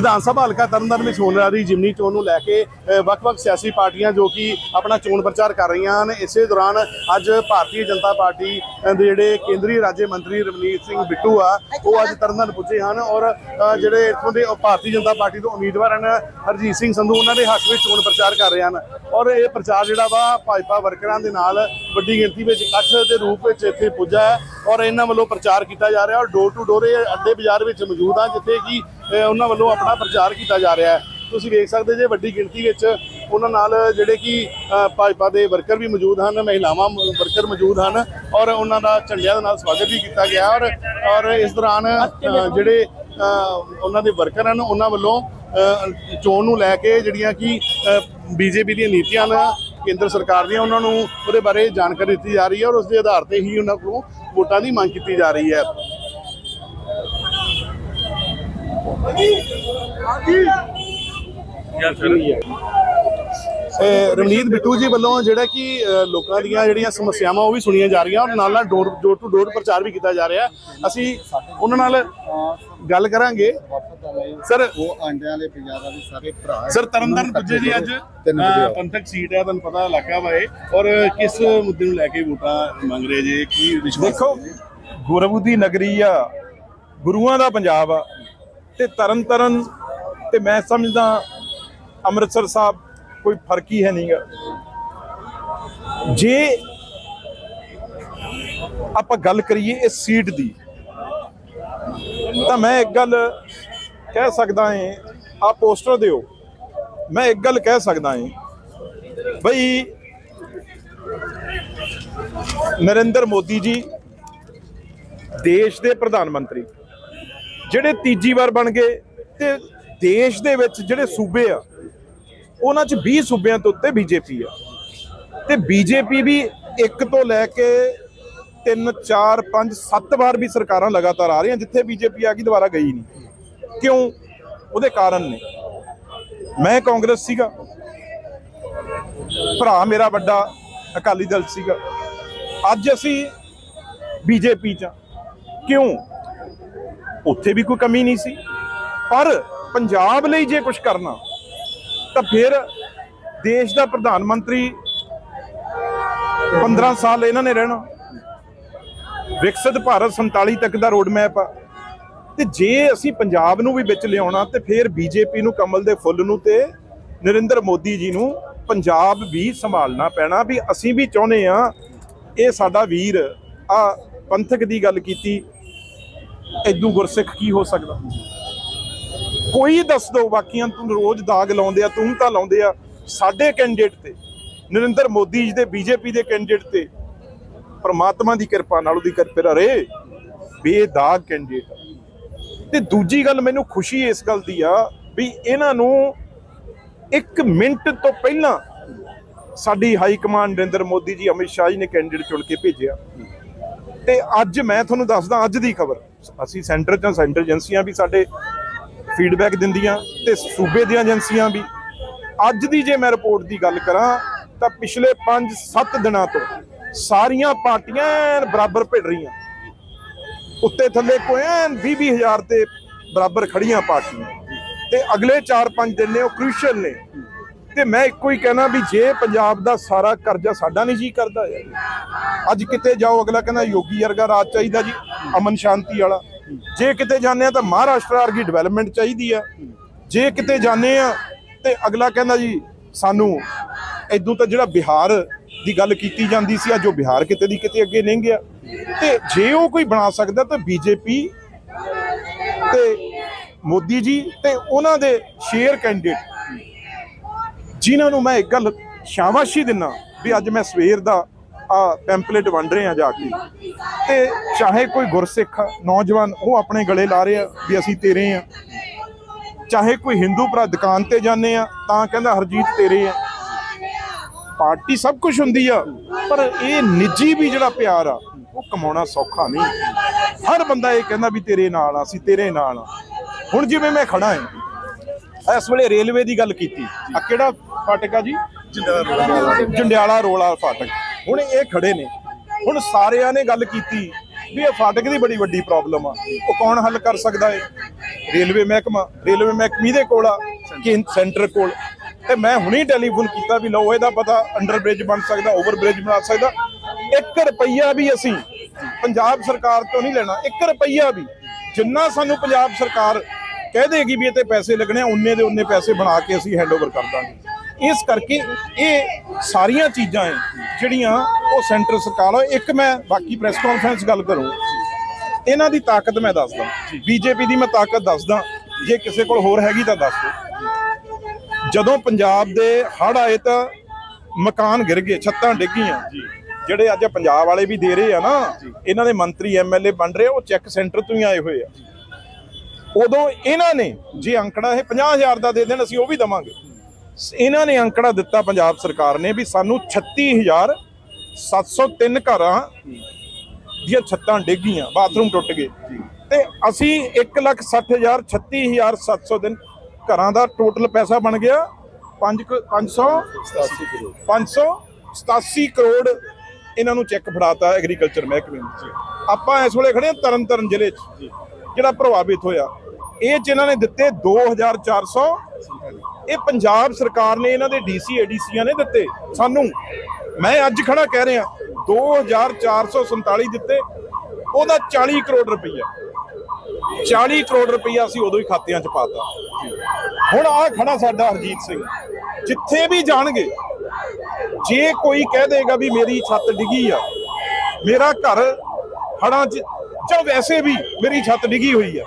ਵਿਧਾਨ ਸਭਾ ਹਲਕਾ ਤਰਨਤਾਰਨ ਵਿੱਚ ਹੋਣ ਵਾਲੀ ਜਿਮਨੀ ਚੋਣ ਨੂੰ ਲੈ ਕੇ ਵੱਖ-ਵੱਖ ਸਿਆਸੀ ਪਾਰਟੀਆਂ ਜੋ ਕਿ ਆਪਣਾ ਚੋਣ ਪ੍ਰਚਾਰ ਕਰ ਰਹੀਆਂ ਹਨ, ਇਸੇ ਦੌਰਾਨ ਅੱਜ ਭਾਰਤੀ ਜਨਤਾ ਪਾਰਟੀ ਦੇ ਜਿਹੜੇ ਕੇਂਦਰੀ ਰਾਜ ਮੰਤਰੀ ਰਵਨੀਤ ਸਿੰਘ ਬਿੱਟੂ ਆ, ਉਹ ਅੱਜ ਤਰਨਤਾਰਨ ਪੁੱਜੇ ਹਨ ਔਰ ਜਿਹੜੇ ਇੱਥੋਂ ਦੇ ਭਾਰਤੀ ਜਨਤਾ ਪਾਰਟੀ ਤੋਂ ਉਮੀਦਵਾਰ ਹਨ, ਹਰਜੀਤ ਸਿੰਘ ਸੰਧੂ, ਉਹਨਾਂ ਦੇ ਹੱਕ ਵਿੱਚ ਚੋਣ ਪ੍ਰਚਾਰ ਕਰ ਰਹੇ ਹਨ ਔਰ ਇਹ ਪ੍ਰਚਾਰ ਜਿਹੜਾ ਵਾ ਭਾਜਪਾ ਵਰਕਰਾਂ ਦੇ ਨਾਲ ਵੱਡੀ ਗਿਣਤੀ ਵਿੱਚ ਇਕੱਠ ਦੇ ਰੂਪ ਵਿੱਚ ਇੱਥੇ ਪੁੱਜਾ ਹੈ। ਔਰ ਇਹਨਾਂ ਵੱਲੋਂ ਪ੍ਰਚਾਰ ਕੀਤਾ ਜਾ ਰਿਹਾ ਔਰ ਡੋਰ ਟੂ ਡੋਰ ਇਹ ਅੱਡੇ ਬਾਜ਼ਾਰ ਵਿੱਚ ਮੌਜੂਦ ਆ, ਜਿੱਥੇ ਕਿ ਉਹਨਾਂ ਵੱਲੋਂ ਆਪਣਾ ਪ੍ਰਚਾਰ ਕੀਤਾ ਜਾ ਰਿਹਾ ਹੈ। ਤੁਸੀਂ ਵੇਖ ਸਕਦੇ ਜੇ ਵੱਡੀ ਗਿਣਤੀ ਵਿੱਚ ਉਹਨਾਂ ਨਾਲ ਜਿਹੜੇ ਕਿ ਭਾਜਪਾ ਦੇ ਵਰਕਰ ਵੀ ਮੌਜੂਦ ਹਨ, ਮਹਿਲਾਵਾਂ ਵਰਕਰ ਮੌਜੂਦ ਹਨ ਔਰ ਉਹਨਾਂ ਦਾ ਝੰਡਿਆਂ ਦੇ ਨਾਲ ਸਵਾਗਤ ਵੀ ਕੀਤਾ ਗਿਆ ਔਰ ਔਰ ਇਸ ਦੌਰਾਨ ਜਿਹੜੇ ਉਹਨਾਂ ਦੇ ਵਰਕਰ ਹਨ, ਉਹਨਾਂ ਵੱਲੋਂ ਚੋਣ ਨੂੰ ਲੈ ਕੇ ਜਿਹੜੀਆਂ ਕਿ ਬੀਜੇਪੀ ਦੀਆਂ ਨੀਤੀਆਂ ਨੇ ਕੇਂਦਰ ਸਰਕਾਰ ਦੀਆਂ ਉਹਨਾਂ ਨੂੰ ਉਹਦੇ ਬਾਰੇ ਜਾਣਕਾਰੀ ਦਿੱਤੀ ਜਾ ਰਹੀ ਹੈ ਔਰ ਉਸ ਦੇ ਆਧਾਰ ਤੇ ਹੀ ਉਹਨਾਂ ਕੋਲੋਂ ਵੋਟਾਂ ਦੀ ਮੰਗ ਕੀਤੀ ਜਾ ਰਹੀ ਹੈ। ਰਵਨੀਤ ਬਿੱਟੂ ਜੀ ਵੱਲੋਂ ਜਿਹੜਾ ਕਿ ਲੋਕਾਂ ਦੀਆਂ ਜਿਹੜੀਆਂ ਸਮੱਸਿਆਵਾਂ ਉਹ ਵੀ ਸੁਣੀਆਂ ਜਾ ਰਹੀਆਂ ਔਰ ਨਾਲ ਨਾਲ ਡੋਰ ਡੋਰ ਟੂ ਡੋਰ ਪ੍ਰਚਾਰ ਵੀ ਕੀਤਾ ਜਾ ਰਿਹਾ। ਅਸੀਂ ਉਹਨਾਂ ਨਾਲ ਗੱਲ ਕਰਾਂਗੇ। ਸਰ ਉਹ ਆਂਡਿਆਂ ਦੇ ਬਾਜ਼ਾਰਾਂ ਦੇ ਸਾਰੇ ਭਰਾ ਸਰ ਤਰਨਤਾਰਨ ਪੁੱਜੇ ਜੀ ਅੱਜ। ਪੰਥਕ ਸੀਟ ਹੈ, ਤੁਹਾਨੂੰ ਪਤਾ ਇਲਾਕਾ ਵਾ ਇਹ। ਔਰ ਕਿਸ ਮੁੱਦੇ ਨੂੰ ਲੈ ਕੇ ਵੋਟਾਂ ਮੰਗ ਰਹੇ ਜੇ? ਕੀ ਦੇਖੋ ਗੁਰਬੂ ਦੀ ਨਗਰੀ ਆ, ਗੁਰੂਆਂ ਦਾ ਪੰਜਾਬ ਆ। ਤੇ ਤਰਨ ਤਰਨ ਤੇ ਮੈਂ ਸਮਝਦਾ ਅੰਮ੍ਰਿਤਸਰ ਸਾਹਿਬ ਕੋਈ ਫ਼ਰਕ ਹੀ ਹੈ ਨਹੀਂਗਾ। ਜੇ ਆਪਾਂ ਗੱਲ ਕਰੀਏ ਇਸ ਸੀਟ ਦੀ, ਤਾਂ ਮੈਂ ਇੱਕ ਗੱਲ ਕਹਿ ਸਕਦਾ ਹਾਂ ਆ ਪੋਸਟਰ ਦਿਓ। ਮੈਂ ਇੱਕ ਗੱਲ ਕਹਿ ਸਕਦਾ ਹਾਂ, ਬਈ ਨਰਿੰਦਰ ਮੋਦੀ ਜੀ ਦੇਸ਼ ਦੇ ਪ੍ਰਧਾਨ ਮੰਤਰੀ, ਜਿਹੜੇ ਤੀਜੀ ਵਾਰ ਬਣ ਗਏ ਤੇ ਦੇਸ਼ ਦੇ ਵਿੱਚ ਜਿਹੜੇ ਸੂਬੇ ਆ ਉਹਨਾਂ 'ਚ 20 ਸੂਬਿਆਂ ਤੋਂ ਉੱਤੇ ਬੀਜੇਪੀ ਆ। ਤੇ ਬੀਜੇਪੀ ਵੀ ਇੱਕ ਤੋਂ ਲੈ ਕੇ 3 4 5 7 ਵਾਰ ਵੀ ਸਰਕਾਰਾਂ ਲਗਾਤਾਰ ਆ ਰਹੀਆਂ, ਜਿੱਥੇ ਬੀਜੇਪੀ ਆ ਗਈ, ਦੁਬਾਰਾ ਗਈ ਨਹੀਂ। ਕਿਉਂ? ਉਹਦੇ ਕਾਰਨ ਨੇ। ਮੈਂ ਕਾਂਗਰਸ ਸੀਗਾ। ਭਰਾ ਮੇਰਾ ਵੱਡਾ, ਅਕਾਲੀ ਦਲ ਸੀਗਾ। ਅੱਜ ਅਸੀਂ ਬੀਜੇਪੀ ਚ ਆ। ਕਿਉਂ? ਉੱਥੇ ਵੀ ਕੋਈ ਕਮੀ ਨਹੀਂ ਸੀ। ਪਰ ਪੰਜਾਬ ਲਈ ਜੇ ਕੁਝ ਕਰਨਾ ਤਾਂ ਫਿਰ ਦੇਸ਼ ਦਾ ਪ੍ਰਧਾਨ ਮੰਤਰੀ 15 ਸਾਲ ਇਹਨਾਂ ਨੇ ਰਹਿਣਾ। ਵਿਕਸਿਤ ਭਾਰਤ 47 ਤੱਕ ਦਾ ਰੋਡ ਮੈਪ ਆ। ਤੇ ਜੇ ਅਸੀਂ ਪੰਜਾਬ ਨੂੰ ਵੀ ਵਿੱਚ ਲਿਆਉਣਾ, ਤੇ ਫਿਰ ਬੀਜੇਪੀ ਨੂੰ ਕਮਲ ਦੇ ਫੁੱਲ ਨੂੰ ਤੇ ਨਰਿੰਦਰ ਮੋਦੀ ਜੀ ਨੂੰ ਪੰਜਾਬ ਵੀ ਸੰਭਾਲਣਾ ਪੈਣਾ ਵੀ ਅਸੀਂ ਵੀ ਚਾਹੁੰਦੇ ਆ ਇਹ ਸਾਡਾ ਵੀਰ ਆ, ਪੰਥਕ ਦੀ ਗੱਲ ਕੀਤੀ। ਐਦੂ ਗੁਰਸਿੱਖ ਕੀ ਹੋ ਸਕਦਾ? ਕੋਈ ਦੱਸ ਦੋ ਬਾਕੀਆਂ ਤੂੰ ਰੋਜ਼ ਦਾਗ ਲਾਉਂਦੇ ਆ, ਤੂੰ ਤਾਂ ਲਾਉਂਦੇ ਆ ਸਾਡੇ ਕੈਂਡੀਡੇਟ ਤੇ। ਨਰਿੰਦਰ ਮੋਦੀ ਜੀ ਦੇ ਬੀਜੇਪੀ ਦੇ ਕੈਂਡੀਡੇਟ ਤੇ। ਪਰਮਾਤਮਾ ਦੀ ਕਿਰਪਾ ਨਾਲ ਉਹਦੀ ਕਿਰਪਾ ਰਹੇ ਬੇਦਾਗ ਕੈਂਡੀਡੇਟ ਤੇ ਦੂਜੀ ਗੱਲ ਮੈਨੂੰ ਖੁਸ਼ੀ ਇਸ ਗੱਲ ਦੀ ਆ ਵੀ ਇਹਨਾਂ ਨੂੰ ਇੱਕ ਮਿੰਟ ਤੋਂ ਪਹਿਲਾਂ ਸਾਡੀ ਹਾਈ ਕਮਾਂਡ ਨਰਿੰਦਰ ਮੋਦੀ ਜੀ, ਅਮਿਤ ਸ਼ਾਹ ਜੀ ਨੇ ਕੈਂਡੀਡੇਟ ਚੁਣ ਕੇ ਭੇਜਿਆ। ਤੇ ਅੱਜ ਮੈਂ ਤੁਹਾਨੂੰ ਦੱਸਦਾ, ਅੱਜ ਦੀ ਖਬਰ। ਅਸੀਂ ਸੈਂਟਰ ਚ ਸੈਂਟਰ ਏਜੰਸੀਆਂ ਵੀ ਸਾਡੇ ਫੀਡਬੈਕ ਦਿੰਦੀਆਂ ਤੇ ਸੂਬੇ ਦੀਆਂ ਏਜੰਸੀਆਂ ਵੀ। ਅੱਜ ਦੀ ਜੇ ਮੈਂ ਰਿਪੋਰਟ ਦੀ ਗੱਲ ਕਰਾਂ ਤਾਂ ਪਿਛਲੇ 5-7 ਦਿਨਾਂ ਤੋਂ ਸਾਰੀਆਂ ਪਾਰਟੀਆਂ ਐਨ ਬਰਾਬਰ ਭਿੜ ਰਹੀਆਂ। ਉੱਤੇ ਥੱਲੇ ਕੋਈ ਐਨ 20 ਹਜ਼ਾਰ ਤੇ ਬਰਾਬਰ ਖੜੀਆਂ ਪਾਰਟੀਆਂ। ਤੇ ਅਗਲੇ 4-5 ਦਿਨ ਨੇ ਉਹ ਕ੍ਰੂਸ਼ੀਅਲ ਨੇ। ਤੇ ਮੈਂ ਇੱਕੋ ਹੀ ਕਹਿਣਾ ਵੀ ਜੇ ਪੰਜਾਬ ਦਾ ਸਾਰਾ ਕਰਜ਼ਾ ਸਾਡਾ ਨਹੀਂ ਜੀ ਕਰਦਾ ਅੱਜ ਕਿਤੇ ਜਾਓ ਅਗਲਾ ਕਹਿੰਦਾ ਯੋਗੀ ਵਰਗਾ ਰਾਜ ਚਾਹੀਦਾ ਜੀ, ਅਮਨ ਸ਼ਾਂਤੀ ਵਾਲਾ। ਜੇ ਕਿਤੇ ਜਾਂਦੇ ਆ ਤਾਂ ਮਹਾਰਾਸ਼ਟਰ ਵਰਗੀ ਡਿਵੈਲਪਮੈਂਟ ਚਾਹੀਦੀ ਆ। ਜੇ ਕਿਤੇ ਜਾਂਦੇ ਆ ਤੇ ਅਗਲਾ ਕਹਿੰਦਾ ਜੀ, ਸਾਨੂੰ ਇਦੋਂ ਤਾਂ ਜਿਹੜਾ ਬਿਹਾਰ ਦੀ ਗੱਲ ਕੀਤੀ ਜਾਂਦੀ ਸੀ, ਅੱਜ ਉਹ ਬਿਹਾਰ ਕਿਤੇ ਦੀ ਕਿਤੇ ਅੱਗੇ ਨਹੀਂ ਗਿਆ। ਤੇ ਜੇ ਉਹ ਕੋਈ ਬਣਾ ਸਕਦਾ ਤਾਂ ਬੀਜੇਪੀ ਤੇ ਮੋਦੀ ਜੀ ਤੇ ਉਹਨਾਂ ਦੇ ਸ਼ੇਅਰ ਕੈਂਡੀਡੇਟ ਜਿਨ੍ਹਾਂ ਨੂੰ ਮੈਂ ਇੱਕ ਗੱਲ ਸ਼ਾਬਾਸ਼ੀ ਦਿੰਨਾ ਵੀ ਅੱਜ ਮੈਂ ਸਵੇਰ ਦਾ ਆ ਪੈਂਪਲੇਟ ਵੰਡ ਰਹੇ ਆ ਜਾ ਕੇ। ਤੇ ਚਾਹੇ ਕੋਈ ਗੁਰਸਿੱਖ ਨੌਜਵਾਨ ਉਹ ਆਪਣੇ ਗਲੇ ਲਾ ਰਹੇ ਆ ਵੀ ਅਸੀਂ ਤੇਰੇ ਆ। ਚਾਹੇ ਕੋਈ ਹਿੰਦੂ ਭਰਾ ਦੁਕਾਨ ਤੇ ਜਾਂਦੇ ਆ ਤਾਂ ਕਹਿੰਦਾ ਹਰਜੀਤ ਤੇਰੇ ਆ। ਪਾਰਟੀ ਸਭ ਕੁਝ ਹੁੰਦੀ ਆ ਪਰ ਇਹ ਨਿੱਜੀ ਵੀ ਜਿਹੜਾ ਪਿਆਰ ਆ ਉਹ ਕਮਾਉਣਾ ਸੌਖਾ ਨਹੀਂ। ਹਰ ਬੰਦਾ ਇਹ ਕਹਿੰਦਾ ਵੀ ਤੇਰੇ ਨਾਲ ਆ ਅਸੀਂ ਤੇਰੇ ਨਾਲ ਆ। ਹੁਣ ਜਿਵੇਂ ਮੈਂ ਖੜਾ ਹਾਂ ਇਸ ਵੇਲੇ ਰੇਲਵੇ ਦੀ ਗੱਲ ਕੀਤੀ। ਆ ਕਿਹੜਾ ਫਾਟਕ ਆ ਜੀ? ਜੰਡਿਆਲਾ ਰੋਲਾ ਫਾਟਕ। ਹੁਣ ਇਹ ਖੜੇ ਨੇ। ਹੁਣ ਸਾਰਿਆਂ ਨੇ ਗੱਲ ਕੀਤੀ ਵੀ ਇਹ ਫਾਟਕ ਦੀ ਬੜੀ ਵੱਡੀ ਪ੍ਰੋਬਲਮ ਆ। ਉਹ ਕੌਣ ਹੱਲ ਕਰ ਸਕਦਾ ਹੈ ਰੇਲਵੇ ਮਹਿਕਮਾ ਰੇਲਵੇ ਮਹਿਕਮੇ ਦੇ ਕੋਲ ਆ ਕਿ ਸੈਂਟਰ ਕੋਲ। ਤੇ ਮੈਂ ਹੁਣੀ ਟੈਲੀਫੋਨ ਕੀਤਾ ਵੀ ਲਓ ਇਹਦਾ ਪਤਾ ਅੰਡਰ ਬ੍ਰਿਜ ਬਣ ਸਕਦਾ ਓਵਰ ਬ੍ਰਿਜ ਬਣਾ ਸਕਦਾ। 1 ਰੁਪਈਆ ਵੀ ਅਸੀਂ ਪੰਜਾਬ ਸਰਕਾਰ ਤੋਂ ਨਹੀਂ ਲੈਣਾ। 1 ਰੁਪਈਆ ਵੀ ਜਿੰਨਾ ਸਾਨੂੰ ਪੰਜਾਬ ਸਰਕਾਰ ਕਹਿ ਦੇਗੀ ਵੀ ਇਹ ਤੇ ਪੈਸੇ ਲੱਗਣੇ ਆ, ਉਨੇ ਦੇ ਉਨੇ ਪੈਸੇ ਬਣਾ ਕੇ ਅਸੀਂ ਹੈਂਡਓਵਰ ਕਰ ਦਾਂਗੇ। ਇਸ ਕਰਕੇ ਇਹ ਸਾਰੀਆਂ ਚੀਜ਼ਾਂ ਹੈ ਜਿਹੜੀਆਂ ਉਹ ਸੈਂਟਰ ਸਰਕਾਰ ਆ ਇੱਕ ਮੈਂ ਬਾਕੀ ਪ੍ਰੈਸ ਕਾਨਫਰੰਸ ਗੱਲ ਕਰੂੰ। ਇਹਨਾਂ ਦੀ ਤਾਕਤ ਮੈਂ ਦੱਸਦਾ। ਬੀਜੇਪੀ ਦੀ ਮੈਂ ਤਾਕਤ ਦੱਸਦਾ। ਜੇ ਕਿਸੇ ਕੋਲ ਹੋਰ ਹੈਗੀ ਤਾਂ ਦੱਸ ਦਿਓ। ਜਦੋਂ ਪੰਜਾਬ ਦੇ ਹੜ੍ਹ ਆਏ ਤਾਂ ਮਕਾਨ ਗਿਰ ਗਏ, ਛੱਤਾਂ ਡਿੱਗੀਆਂ। ਜਿਹੜੇ ਅੱਜ ਪੰਜਾਬ ਵਾਲੇ ਵੀ ਦੇ ਰਹੇ ਆ ਨਾ, ਇਹਨਾਂ ਦੇ ਮੰਤਰੀ ਐਮਐਲਏ ਬਣ ਰਹੇ ਉਹ ਚੈੱਕ ਸੈਂਟਰ ਤੋਂ ਹੀ ਆਏ ਹੋਏ ਆ। ਉਦੋਂ ਇਹਨਾਂ ਨੇ ਜੇ ਅੰਕੜਾ ਇਹ 50000 ਦਾ ਦੇ ਦੇਣ, ਅਸੀਂ ਉਹ ਵੀ ਦਵਾਂਗੇ। ਇਹਨਾਂ ਨੇ ਅੰਕੜਾ ਦਿੱਤਾ ਪੰਜਾਬ ਸਰਕਾਰ ਨੇ ਵੀ ਸਾਨੂੰ 36703 ਘਰਾਂ ਦੀਆਂ ਛੱਤਾਂ ਡਿੱਗੀਆਂ ਬਾਥਰੂਮ ਟੁੱਟ ਗਏ। ਤੇ ਅਸੀਂ 160000 36700 ਦਿਨ ਘਰਾਂ ਦਾ ਟੋਟਲ ਪੈਸਾ ਬਣ ਗਿਆ। 5 500 587 ਕਰੋੜ। ਇਹਨਾਂ ਨੂੰ ਚੈੱਕ ਫੜਾਤਾ ਐਗਰੀਕਲਚਰ ਮਹਿਕਮੇ ਨੂੰ। ਆਪਾਂ ਇਸ ਵੇਲੇ ਖੜੇ ਹਾਂ ਤਰਨ ਤਾਰਨ ਜ਼ਿਲ੍ਹੇ 'ਚ ਜਿਹੜਾ ਪ੍ਰਭਾਵਿਤ ਹੋਇਆ। ਇਹ 'ਚ ਇਹਨਾਂ ਨੇ ਦਿੱਤੇ 2400 ਇਹ ਪੰਜਾਬ ਸਰਕਾਰ ਨੇ ਇਹਨਾਂ ਦੇ ਡੀਸੀ, ਏਡੀਸੀਆਂ ਨੇ ਦਿੱਤੇ ਸਾਨੂੰ। ਮੈਂ ਅੱਜ ਖੜਾ ਕਹਿ ਰਿਹਾ 2447 ਦਿੱਤੇ, ਉਹਦਾ 40 ਕਰੋੜ ਰੁਪਈਆ। 40 ਕਰੋੜ ਰੁਪਈਆ ਅਸੀਂ ਉਦੋਂ ਹੀ ਖਾਤਿਆਂ 'ਚ ਪਾਤਾ ਹੁਣ ਆ ਖੜਾ ਸਾਡਾ ਹਰਜੀਤ ਸਿੰਘ। ਜਿੱਥੇ ਵੀ ਜਾਣਗੇ, ਜੇ ਕੋਈ ਕਹਿ ਦੇਗਾ ਵੀ ਮੇਰੀ ਛੱਤ ਡਿੱਗੀ ਆ, ਮੇਰਾ ਘਰ ਹੜਾਂ 'ਚ, ਜਾਂ ਵੈਸੇ ਵੀ ਮੇਰੀ ਛੱਤ ਡਿੱਗੀ ਹੋਈ ਆ,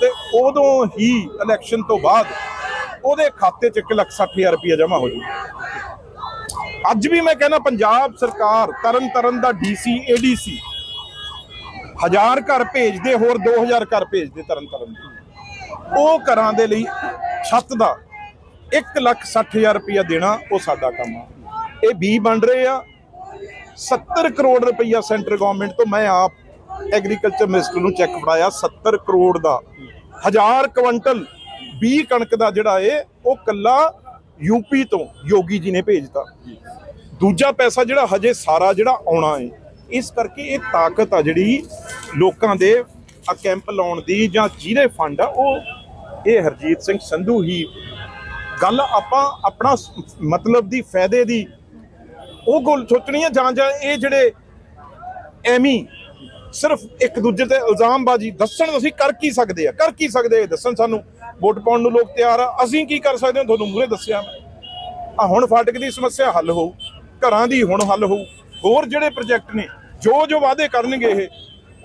ਤੇ ਉਦੋਂ ਹੀ ਇਲੈਕਸ਼ਨ ਤੋਂ ਬਾਅਦ ਉਹਦੇ ਖਾਤੇ 'ਚ 160000 ਰੁਪਇਆ ਜਮ੍ਹਾਂ ਹੋ ਜੂ ਅੱਜ ਵੀ ਮੈਂ ਕਹਿੰਦਾ ਪੰਜਾਬ ਸਰਕਾਰ ਤਰਨ ਤਰਨ ਦਾ ਡੀਸੀ ਏਡੀਸੀ ਹਜ਼ਾਰ ਘਰ ਭੇਜਦੇ, ਹੋਰ 2000 ਘਰ ਭੇਜਦੇ ਤਰਨ ਤਰਨ ਦੇ। ਉਹ ਘਰਾਂ ਦੇ ਲਈ ਛੱਤ ਦਾ 160000 ਰੁਪਇਆ ਦੇਣਾ ਉਹ ਸਾਡਾ ਕੰਮ ਆ। ਇਹ ਵੀ ਬਣ ਰਹੇ ਆ। 70 ਕਰੋੜ ਰੁਪਇਆ ਸੈਂਟਰ ਗਵਰਨਮੈਂਟ ਤੋਂ ਮੈਂ ਆਪ ਐਗਰੀਕਲਚਰ ਮਿਨਿਸਟਰ ਨੂੰ ਚੈੱਕ ਫੜਾਇਆ। 70 ਕਰੋੜ ਦਾ। ਹਜ਼ਾਰ ਕੁਇੰਟਲ 20 ਕਣਕ ਦਾ ਜਿਹੜਾ ਏ, ਉਹ ਕੱਲਾ ਯੂਪੀ ਤੋਂ ਯੋਗੀ ਜੀ ਨੇ ਭੇਜਤਾ। ਦੂਜਾ ਪੈਸਾ ਜਿਹੜਾ ਹਜੇ ਸਾਰਾ ਜਿਹੜਾ ਆਉਣਾ ਏ, ਇਸ ਕਰਕੇ ਇਹ ਤਾਕਤ ਆ ਜਿਹੜੀ ਲੋਕਾਂ ਦੇ ਆ ਕੈਂਪ ਲਾਉਣ ਦੀ ਜਾਂ ਜਿਹਦੇ ਫੰਡ ਆ, ਉਹ ਇਹ ਹਰਜੀਤ ਸਿੰਘ ਸੰਧੂ ਹੀ ਗੱਲ ਆਪਾਂ ਆਪਣਾ ਮਤਲਬ ਦੀ, ਫਾਇਦੇ ਦੀ, ਉਹ ਗੱਲ ਸੋਚਣੀ ਆ ਜਾਂ ਜਾਂ ਇਹ ਜਿਹੜੇ ਐਮੀ ਸਿਰਫ ਇੱਕ ਦੂਜੇ ਤੇ ਇਲਜ਼ਾਮਬਾਜ਼ੀ ਦੱਸਣ ਅਸੀਂ ਕਰ ਕੀ ਸਕਦੇ ਆ, ਕਰ ਕੀ ਸਕਦੇ ਦੱਸਣ ਸਾਨੂੰ? ਵੋਟ ਪਾਉਣ ਨੂੰ ਲੋਕ ਤਿਆਰ ਆ। ਅਸੀਂ ਕੀ ਕਰ ਸਕਦੇ ਹਾਂ? ਤੁਹਾਨੂੰ ਮੂਹਰੇ ਦੱਸਿਆ ਮੈਂ। ਆ ਹੁਣ ਫਾਟਕ ਦੀ ਸਮੱਸਿਆ ਹੱਲ ਹੋਊ, ਘਰਾਂ ਦੀ ਹੁਣ ਹੱਲ ਹੋਊ। ਹੋਰ ਜਿਹੜੇ ਪ੍ਰੋਜੈਕਟ ਨੇ, ਜੋ ਜੋ ਵਾਅਦੇ ਕਰਨਗੇ ਇਹ,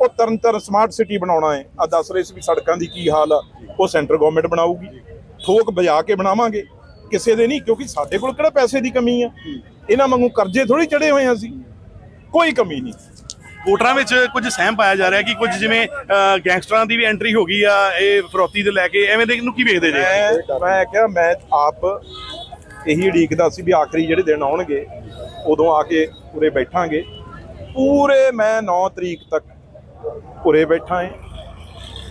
ਉਹ ਤਰਨ ਤਾਰਨ ਸਮਾਰਟ ਸਿਟੀ ਬਣਾਉਣਾ ਹੈ। ਆ ਦੱਸ ਰਹੇ ਸੀ ਵੀ ਸੜਕਾਂ ਦੀ ਕੀ ਹਾਲ ਆ। ਉਹ ਸੈਂਟਰ ਗਵਰਨਮੈਂਟ ਬਣਾਊਗੀ। ਥੋਕ ਵਜਾ ਕੇ ਬਣਾਵਾਂਗੇ। ਕਿਸੇ ਦੇ ਨਹੀਂ, ਕਿਉਂਕਿ ਸਾਡੇ ਕੋਲ ਕਿਹੜਾ ਪੈਸੇ ਦੀ ਕਮੀ ਆ? ਇਹਨਾਂ ਵਾਂਗੂ ਕਰਜ਼ੇ ਥੋੜੀ ਚੜੇ ਹੋਏ ਆ ਅਸੀਂ। ਕੋਈ ਕਮੀ ਨਹੀਂ। ਵੋਟਰਾਂ ਵਿੱਚ ਕੁਝ ਸਹਿਮ ਪਾਇਆ ਜਾ ਰਿਹਾ ਕਿ ਕੁਝ ਜਿਵੇਂ ਗੈਂਗਸਟਰਾਂ ਦੀ ਵੀ ਐਂਟਰੀ ਹੋ ਗਈ ਆ, ਇਹ ਫਰੋਤੀ ਦੇ ਲੈ ਕੇ, ਐਵੇਂ ਦੇ ਨੂੰ ਕੀ ਵੇਖਦੇ ਜੇ? ਮੈਂ ਕਿਹਾ ਮੈਂ ਆਪ ਇਹੀ ਉਡੀਕਦਾ ਸੀ ਵੀ ਆਖਰੀ ਜਿਹੜੇ ਦਿਨ ਆਉਣਗੇ, ਉਦੋਂ ਆ ਕੇ ਉਰੇ ਬੈਠਾਂਗੇ। ਪੂਰੇ ਮੈਂ 9 ਤਰੀਕ ਤੱਕ ਉਰੇ ਬੈਠਾ ਏ।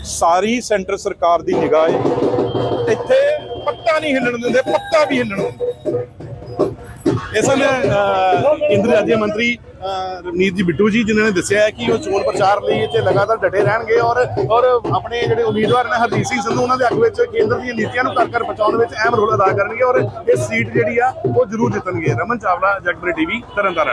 ਸਾਰੀ ਸੈਂਟਰ ਸਰਕਾਰ ਦੀ ਨਿਗਾਹ ਏ। ਇੱਥੇ ਪੱਤਾ ਨਹੀਂ ਹਿੱਲਣ ਦਿੰਦੇ ਪੱਤਾ ਵੀ ਹਿੱਲਣ ਦਿੰਦੇ। ਇਸ ਸਮੇਂ ਕੇਂਦਰੀ ਰਾਜ ਮੰਤਰੀ ਅ, ਰਵਨੀਤ ਜੀ ਬਿੱਟੂ ਜੀ ਜਿਨ੍ਹਾਂ ਨੇ ਦੱਸਿਆ ਹੈ ਕਿ ਉਹ ਚੋਣ ਪ੍ਰਚਾਰ ਲਈ ਇੱਥੇ ਲਗਾਤਾਰ ਡਟੇ ਰਹਿਣਗੇ ਔਰ ਔਰ ਆਪਣੇ ਜਿਹੜੇ ਉਮੀਦਵਾਰ ਨੇ ਹਰਜੀਤ ਸਿੰਘ ਸੰਧੂ ਉਹਨਾਂ ਦੇ ਹੱਕ ਵਿੱਚ ਕੇਂਦਰ ਦੀਆਂ ਨੀਤੀਆਂ ਨੂੰ ਘਰ ਘਰ ਪਹੁੰਚਾਉਣ ਵਿੱਚ ਅਹਿਮ ਰੋਲ ਅਦਾ ਕਰਨਗੇ ਔਰ ਇਹ ਸੀਟ ਜਿਹੜੀ ਆ ਉਹ ਜ਼ਰੂਰ ਜਿੱਤਣਗੇ। ਰਮਨ ਚਾਵਲਾ ਜਗਬਰੀ ਟੀਵੀ ਤਰਨਤਾਰਨ।